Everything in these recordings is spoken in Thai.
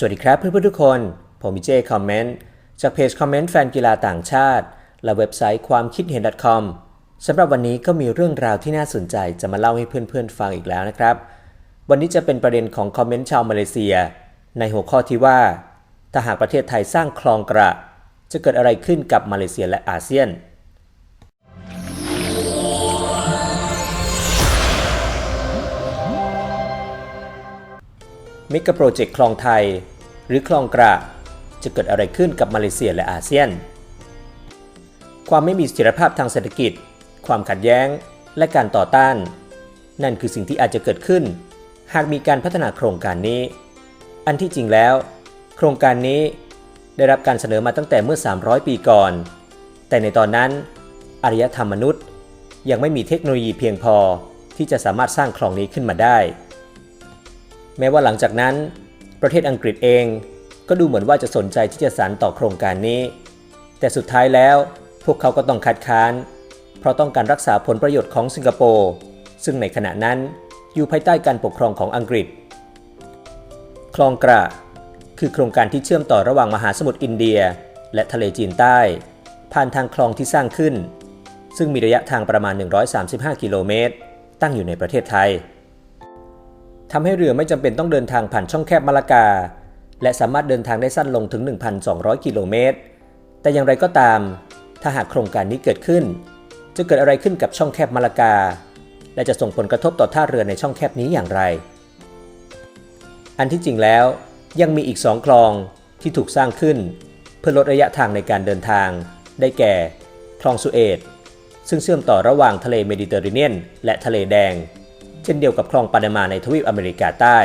สวัสดีครับเพื่อนๆทุกคน ผมมิเจคอมเมนต์จากเพจคอมเมนต์แฟนกีฬาต่างชาติ และเว็บไซต์ความคิดเห็น .com สำหรับวันนี้ก็มีเรื่องราวที่น่าสนใจจะมาเล่าให้เพื่อนๆฟังอีกแล้วนะครับ วันนี้จะเป็นประเด็นของคอมเมนต์ชาวมาเลเซีย ในหัวข้อที่ว่า ถ้าหากประเทศไทยสร้างคลองกระ จะเกิดอะไรขึ้นกับมาเลเซียและอาเซียน มิกะโปรเจกต์คลองไทย หรือคลองกระ จะเกิดอะไรขึ้นกับมาเลเซียและอาเซียน ความไม่มีเสถียรภาพทางเศรษฐกิจ ความขัดแย้ง และการต่อต้าน นั่นคือสิ่งที่อาจจะเกิดขึ้น หากมีการพัฒนาโครงการนี้ อันที่จริงแล้ว โครงการนี้ได้รับการเสนอมาตั้งแต่เมื่อ 300 ปีก่อน แต่ในตอนนั้นอารยธรรมมนุษย์ ยังไม่มีเทคโนโลยีเพียงพอที่จะสามารถสร้างคลองนี้ขึ้นมาได้ แม้ว่าหลังจากนั้น ประเทศอังกฤษเองก็ดูเหมือนว่าจะสนใจที่จะสานต่อโครงการนี้ แต่สุดท้ายแล้วพวกเขาก็ต้องคัดค้าน เพราะต้องการรักษาผลประโยชน์ของสิงคโปร์ซึ่งในขณะนั้นอยู่ภายใต้การปกครองของอังกฤษ คลองกระ คือโครงการที่เชื่อมต่อระหว่างมหาสมุทรอินเดีย และทะเลจีนใต้ ผ่านทางคลองที่สร้างขึ้น ซึ่งมีระยะทางประมาณ 135 กิโลเมตร ตั้งอยู่ในประเทศไทย ทำให้เรือไม่จำเป็นต้องเดินทางผ่านช่องแคบมะละกา และสามารถเดินทางได้สั้นลงถึง 1,200 กิโลเมตร แต่อย่างไรก็ตาม ถ้าหากโครงการนี้เกิดขึ้น จะเกิดอะไรขึ้นกับช่องแคบมะละกา และจะส่งผลกระทบต่อท่าเรือในช่องแคบนี้อย่างไร อันที่จริงแล้วยังมีอีกสองคลองที่ถูกสร้างขึ้น เพื่อลดระยะทางในการเดินทาง ได้แก่ คลองสุเอตซึ่งเชื่อมต่อระหว่างทะเลเมดิเตอร์เรเนียน และทะเลแดง ช่นเดียวกับคลองปานามาในทวีปอเมริกาใต้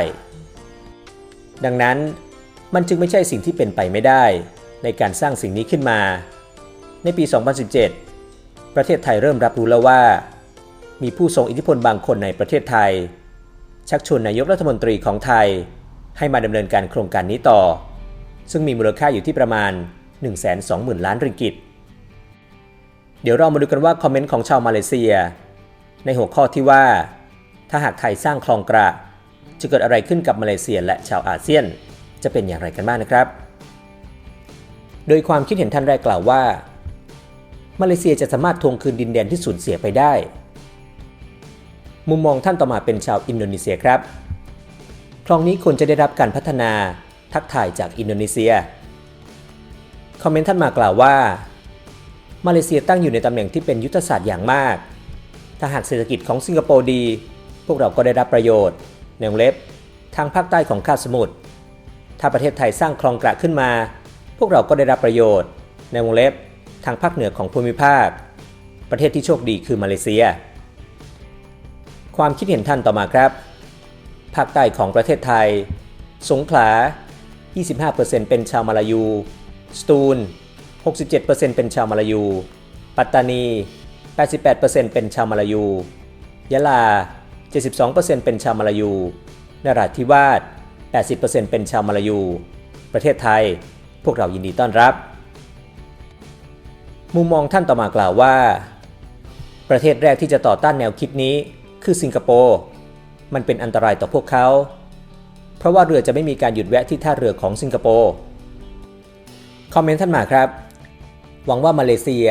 ดังนั้นมันจึงไม่ใช่สิ่งที่เป็นไปไม่ได้ ในการสร้างสิ่งนี้ขึ้นมา ในปี 2017 ประเทศไทยเริ่มรับรู้แล้วว่า มีผู้ทรงอิทธิพลบางคนในประเทศไทย ชักชวนนายกรัฐมนตรีของไทย ให้มาดำเนินการโครงการนี้ต่อ ซึ่งมีมูลค่าอยู่ที่ประมาณ 120,000 ล้านริงกิต เดี๋ยวเรามาดูกันว่าคอมเมนต์ของชาวมาเลเซีย ในหัวข้อที่ว่า ถ้าหากไทยสร้างคลองกระ จะเกิดอะไรขึ้นกับมาเลเซียและชาวอาเซียน จะเป็นอย่างไรกันบ้างนะครับ โดยความคิดเห็นท่านแรกกล่าวว่า มาเลเซียจะสามารถทวงคืนดินแดนที่สูญเสียไปได้ มุมมองท่านต่อมาเป็นชาวอินโดนีเซียครับ คลองนี้ควรจะได้รับการพัฒนาทักถ่ายจากอินโดนีเซีย คอมเมนต์ท่านมากล่าวว่า มาเลเซียตั้งอยู่ในตำแหน่งที่เป็นยุทธศาสตร์อย่างมาก ถ้าหากเศรษฐกิจของสิงคโปร์ดี พวกเราก็ได้รับประโยชน์ในวงเล็บ ทางภาคใต้ของคาบสมุทรถ้าประเทศไทยสร้างคลองกระขึ้นมา พวกเราก็ได้รับประโยชน์ ในวงเล็บ ทางภาคเหนือของภูมิภาค ประเทศที่โชคดีคือมาเลเซีย ความคิดเห็นท่านต่อมาครับ ภาคใต้ของประเทศไทย สงขลา 25%เป็นชาวมาลายู สตูล 67%เป็นชาวมาลายู ปัตตานี 88%เป็นชาวมาลายู ยะลา 72%เป็นชาวมาลายูนราธิวาส 80%เป็นชาวมาลายู ประเทศไทย พวกเรายินดีต้อนรับ มุมมองท่านต่อมากล่าวว่า ประเทศแรกที่จะต่อต้านแนวคิดนี้คือสิงคโปร์ มันเป็นอันตรายต่อพวกเขา เพราะว่าเรือจะไม่มีการหยุดแวะที่ท่าเรือของสิงคโปร์ คอมเมนต์ท่านมาครับ หวังว่ามาเลเซีย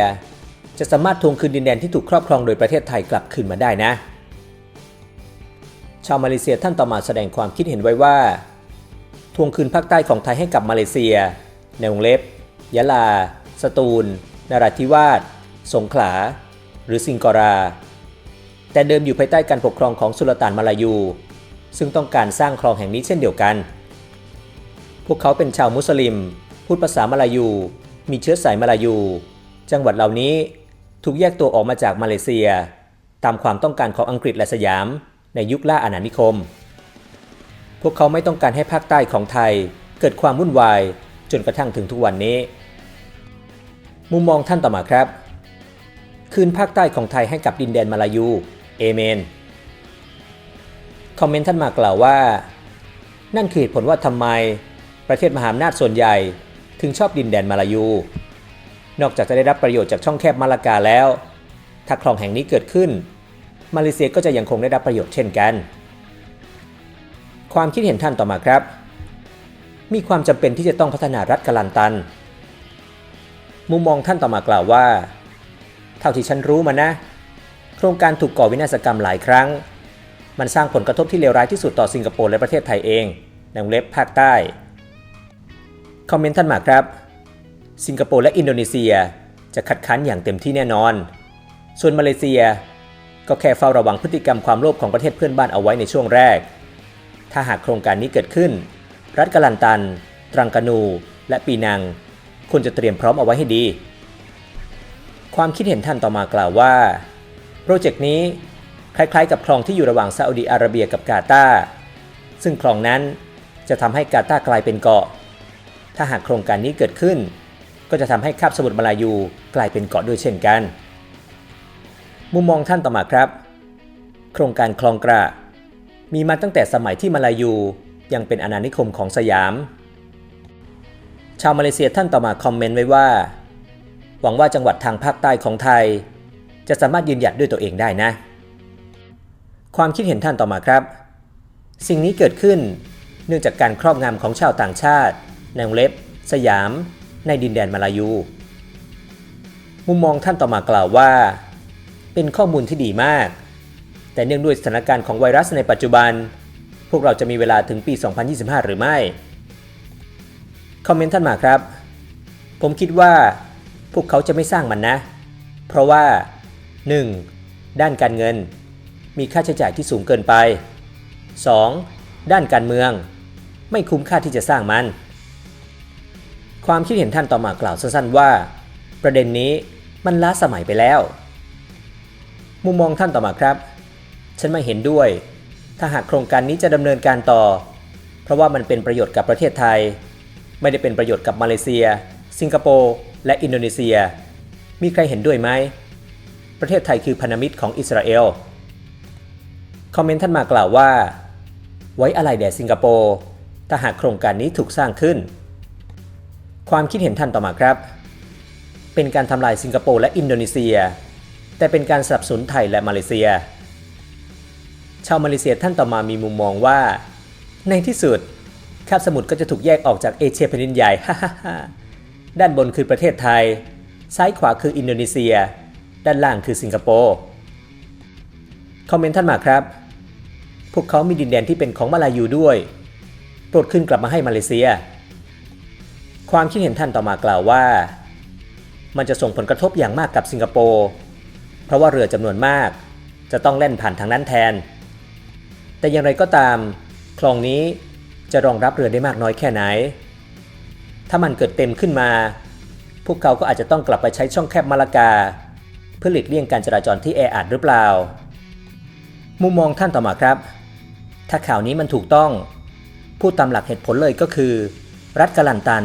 จะสามารถทวงคืนดินแดนที่ถูกครอบครองโดยประเทศไทยกลับคืนมาได้นะ ชาวมาเลเซียท่านต่อมาแสดงความคิดเห็นไว้ว่า ทวงคืนภาคใต้ของไทยให้กับมาเลเซีย ในวงเล็บ ยะลา สตูล นราธิวาส สงขลา หรือสิงกอรา แต่เดิมอยู่ภายใต้การปกครองของสุลต่านมาลายู ซึ่งต้องการสร้างคลองแห่งนี้เช่นเดียวกัน พวกเขาเป็นชาวมุสลิม พูดภาษามาลายู มีเชื้อสายมาลายู จังหวัดเหล่านี้ถูกแยกตัวออกมาจากมาเลเซีย ตามความต้องการของอังกฤษและสยาม ในยุคล่าอาณานิคม พวกเขาไม่ต้องการให้ภาคใต้ของไทยเกิดความวุ่นวายจนกระทั่งถึงทุกวันนี้ มุมมองท่านต่อมาครับ คืนภาคใต้ของไทยให้กับดินแดนมาลายู เอเมน คอมเมนต์ท่านมากล่าวว่า นั่นคือผลว่าทำไมประเทศมหาอำนาจส่วนใหญ่ถึงชอบดินแดนมาลายู นอกจากจะได้รับประโยชน์จากช่องแคบมาลากาแล้ว ถ้าคลองแห่งนี้เกิดขึ้น มาเลเซียก็จะยังคงได้รับประโยชน์เช่นกัน ความคิดเห็นท่านต่อมาครับ มีความจำเป็นที่จะต้องพัฒนารัฐกาลันตัน มุมมองท่านต่อมากล่าวว่า เท่าที่ฉันรู้มานะ โครงการถูกก่อวินาศกรรมหลายครั้ง มันสร้างผลกระทบที่เลวร้ายที่สุดต่อสิงคโปร์และประเทศไทยเองในวงเล็บภาคใต้ คอมเมนต์ท่านมาครับ สิงคโปร์และอินโดนีเซียจะคัดค้านอย่างเต็มที่แน่นอน ส่วนมาเลเซีย ก็แค่เฝ้าระวังพฤติกรรมความโลภของประเทศเพื่อนบ้านเอาไว้ในช่วงแรก ถ้าหากโครงการนี้เกิดขึ้น รัฐกาลันตัน ตรังกานู และปีนังควรจะเตรียมพร้อมเอาไว้ให้ดี ความคิดเห็นท่านต่อมากล่าวว่า โปรเจกต์นี้คล้ายๆ กับคลองที่อยู่ระหว่างซาอุดีอาระเบียกับกาตาร์ซึ่งคลองนั้นจะทำให้กาตาร์กลายเป็นเกาะ ถ้าหากโครงการนี้เกิดขึ้น ก็จะทำให้คาบสมุทรมาลายูกลายเป็นเกาะด้วยเช่นกัน มุมมองท่านต่อมาครับ โครงการคลองกระ มีมาตั้งแต่สมัยที่มาลายูยังเป็นอาณานิคมของสยาม ชาวมาเลเซียท่านต่อมาคอมเมนต์ไว้ว่า หวังว่าจังหวัดทางภาคใต้ของไทย จะสามารถยืนหยัดด้วยตัวเองได้นะ ความคิดเห็นท่านต่อมาครับ สิ่งนี้เกิดขึ้นเนื่องจากการครอบงำของชาวต่างชาติในวงเล็บ สยาม ในดินแดนมาลายู มุมมองท่านต่อมากล่าวว่า เป็นข้อมูลที่ดีมาก แต่เนื่องด้วยสถานการณ์ของไวรัสในปัจจุบัน พวกเราจะมีเวลาถึงปี 2025 หรือไม่ คอมเมนต์ท่านมาครับ ผมคิดว่า พวกเขาจะไม่สร้างมันนะ เพราะว่า 1. ด้านการเงิน มีค่าใช้จ่ายที่สูงเกินไป 2. ด้านการเมือง ไม่คุ้มค่าที่จะสร้างมัน ความคิดเห็นท่านต่อมากล่าวสั้นๆว่า ประเด็นนี้มันล้าสมัยไปแล้ว มุมมองท่านต่อมาครับ ฉันไม่เห็นด้วย ถ้าหากโครงการนี้จะดำเนินการต่อ เพราะว่ามันเป็นประโยชน์กับประเทศไทย ไม่ได้เป็นประโยชน์กับมาเลเซีย สิงคโปร์ และอินโดนีเซีย มีใครเห็นด้วยไหม ประเทศไทยคือพันธมิตรของอิสราเอล คอมเมนต์ท่านมากล่าวว่า ไว้อะไรแด่สิงคโปร์ ถ้าหากโครงการนี้ถูกสร้างขึ้น ความคิดเห็นท่านต่อมาครับ เป็นการทำลายสิงคโปร์และอินโดนีเซีย แต่เป็นการสนับสนุนไทยและมาเลเซีย ชาวมาเลเซียท่านต่อมามีมุมมองว่า ในที่สุดคาบสมุทรก็จะถูกแยกออกจากเอเชียแผ่นดินใหญ่ด้านบนคือประเทศไทย ซ้ายขวาคืออินโดนีเซีย ด้านล่างคือสิงคโปร์คอมเมนต์ท่านมาครับ พวกเขามีดินแดนที่เป็นของมาลายูด้วย โปรดขึ้นกลับมาให้มาเลเซีย ความคิดเห็นท่านต่อมากล่าวว่า มันจะส่งผลกระทบอย่างมากกับสิงคโปร์ เพราะว่าเรือจำนวนมาก จะต้องแล่นผ่านทางนั้นแทน แต่อย่างไรก็ตาม คลองนี้จะรองรับเรือได้มากน้อยแค่ไหน ถ้ามันเกิดเต็มขึ้นมา พวกเขาก็อาจจะต้องกลับไปใช้ช่องแคบมาลากา เพื่อหลีกเลี่ยงการจราจรที่แออัดหรือเปล่า มุมมองท่านต่อมาครับ ถ้าข่าวนี้มันถูกต้อง พูดตามหลักเหตุผลเลยก็คือ รัฐกาลันตัน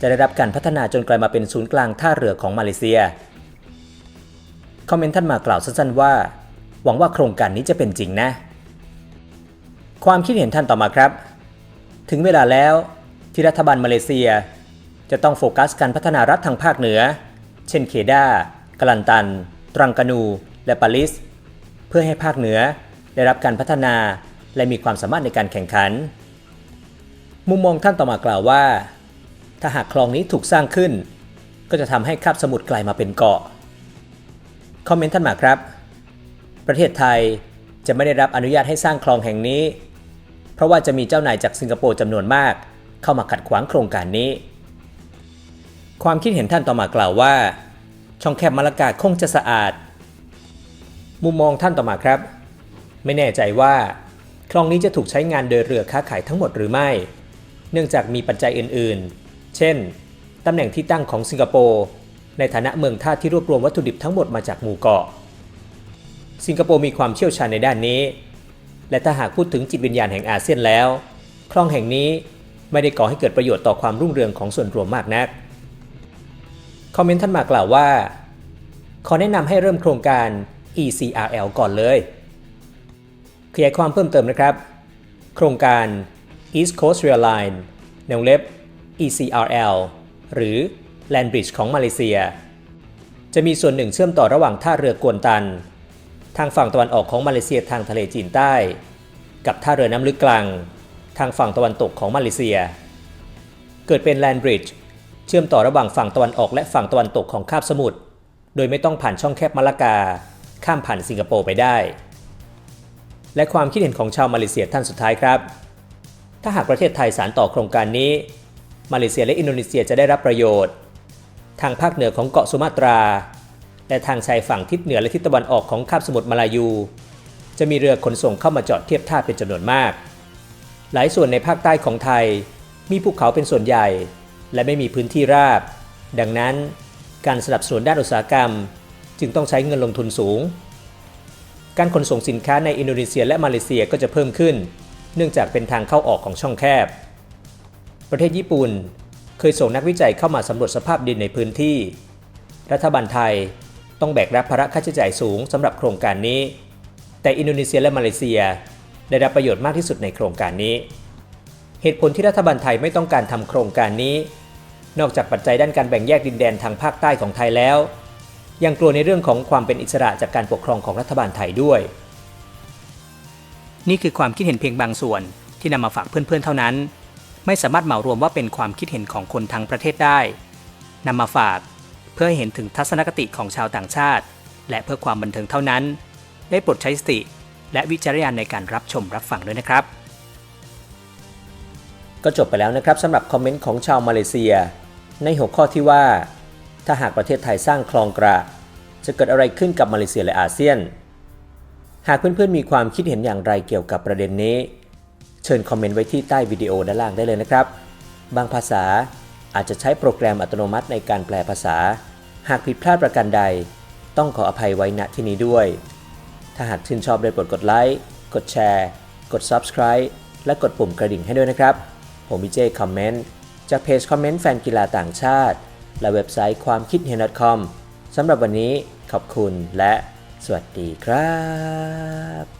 จะได้รับการพัฒนาจนกลายมาเป็นศูนย์กลางท่าเรือของมาเลเซีย คอมเมนต์ท่านมากล่าวสั้นๆว่า หวังว่าโครงการนี้จะเป็นจริงนะ ความคิดเห็นท่านต่อมาครับ ถึงเวลาแล้วที่รัฐบาลมาเลเซีย จะต้องโฟกัสการพัฒนารัฐทางภาคเหนือ เช่นเคดากลันตัน ตรังกานู และปาลิส เพื่อให้ภาคเหนือได้รับการพัฒนาและมีความสามารถในการแข่งขัน มุมมองท่านต่อมากล่าวว่า ถ้าหากคลองนี้ถูกสร้างขึ้น ก็จะทำให้คาบสมุทรกลายมาเป็นเกาะ คอมเมนต์ท่านมาครับ ประเทศไทยจะไม่ได้รับอนุญาตให้สร้างคลองแห่งนี้ เพราะว่าจะมีเจ้านายจากสิงคโปร์จำนวนมาก เข้ามาขัดขวางโครงการนี้ ความคิดเห็นท่านต่อมากล่าวว่า ช่องแคบมาลากาคงจะสะอาด มุมมองท่านต่อมาครับ ไม่แน่ใจว่า คลองนี้จะถูกใช้งานโดยเรือค้าขายทั้งหมดหรือไม่ เนื่องจากมีปัจจัยอื่นๆ เช่นตำแหน่งที่ตั้งของสิงคโปร์ ในฐานะเมืองท่าที่รวบรวมวัตถุดิบทั้งหมดมาจากหมู่เกาะ สิงคโปร์มีความเชี่ยวชาญในด้านนี้ และถ้าหากพูดถึงจิตวิญญาณแห่งอาเซียนแล้ว คลองแห่งนี้ไม่ได้ก่อให้เกิดประโยชน์ต่อความรุ่งเรืองของส่วนรวมมากนัก คอมเมนต์ท่านมากล่าวว่า ขอแนะนำให้เริ่มโครงการ ECRL ก่อนเลย ขยายความเพิ่มเติมนะครับ โครงการ East Coast Rail Line ในวงเล็บ ECRL หรือ Land Bridge ของมาเลเซีย จะมีส่วนหนึ่งเชื่อมต่อระหว่างท่าเรือกวนตัน ทางฝั่งตะวันออกของมาเลเซียทางทะเลจีนใต้ กับท่าเรือน้ำลึกกลาง ทางฝั่งตะวันตกของมาเลเซีย เกิดเป็นแลนบริดจ์เชื่อมต่อระหว่างฝั่งตะวันออกและฝั่งตะวันตกของคาบสมุทรโดยไม่ต้องผ่านช่องแคบมาลากา ข้ามผ่านสิงคโปร์ไปได้ และความคิดเห็นของชาวมาเลเซียท่านสุดท้ายครับ ถ้าหากประเทศไทยสารต่อโครงการนี้ มาเลเซียและอินโดนีเซียจะได้รับประโยชน์ ทางภาคเหนือของเกาะสุมาตรา และทางชายฝั่งทิศเหนือและทิศตะวันออกของคาบสมุทรมาลายู จะมีเรือขนส่งเข้ามาจอดเทียบท่าเป็นจำนวนมาก หลายส่วนในภาคใต้ของไทยมีภูเขาเป็นส่วนใหญ่ และไม่มีพื้นที่ราบ ดังนั้น การสนับสนุนด้านอุตสาหกรรม จึงต้องใช้เงินลงทุนสูง การขนส่งสินค้าในอินโดนีเซียและมาเลเซียก็จะเพิ่มขึ้น เนื่องจากเป็นทางเข้าออกของช่องแคบ ประเทศญี่ปุ่น เคยส่งนักวิจัยเข้ามาสำรวจสภาพดินในพื้นที่ รัฐบาลไทยต้องแบกรับภาระค่าใช้จ่ายสูงสำหรับโครงการนี้ แต่อินโดนีเซียและมาเลเซีย ได้รับประโยชน์มากที่สุดในโครงการนี้ เหตุผลที่รัฐบาลไทยไม่ต้องการทำโครงการนี้ นอกจากปัจจัยด้านการแบ่งแยกดินแดนทางภาคใต้ของไทยแล้ว ยังกลัวในเรื่องของความเป็นอิสระจากการปกครองของรัฐบาลไทยด้วย นี่คือความคิดเห็นเพียงบางส่วนที่นำมาฝากเพื่อนๆเท่านั้น ไม่สามารถเหมารวมว่าเป็นความคิดเห็นของคนทั้งประเทศได้นำมาฝาก เพื่อให้เห็นถึงทัศนคติของชาวต่างชาติ และเพื่อความบันเทิงเท่านั้น ได้โปรดใช้สติ และวิจารณญาณในการรับชมรับฟังด้วยนะครับ ก็จบไปแล้วนะครับสำหรับคอมเมนต์ของชาวมาเลเซีย ในหัวข้อที่ว่า ถ้าหากประเทศไทยสร้างคลองกระ จะเกิดอะไรขึ้นกับมาเลเซียและอาเซียน หากเพื่อนๆมีความคิดเห็นอย่างไรเกี่ยวกับประเด็นนี้ เชิญคอมเมนต์ไว้ที่ใต้วิดีโอด้านล่างได้เลยนะครับ บางภาษาอาจจะใช้โปรแกรมอัตโนมัติในการแปลภาษา หากผิดพลาดประการใด ต้องขออภัยไว้ณที่นี้ด้วย ถ้าหากชื่นชอบได้โปรดกดไลค์ กดแชร์ กด Subscribe และกดปุ่มกระดิ่งให้ด้วยนะครับ ผมวิเจคอมเมนต์จากเพจคอมเมนต์แฟนกีฬาต่างชาติ และเว็บไซต์ความคิดเห็น .com สำหรับวันนี้ขอบคุณและสวัสดีครับ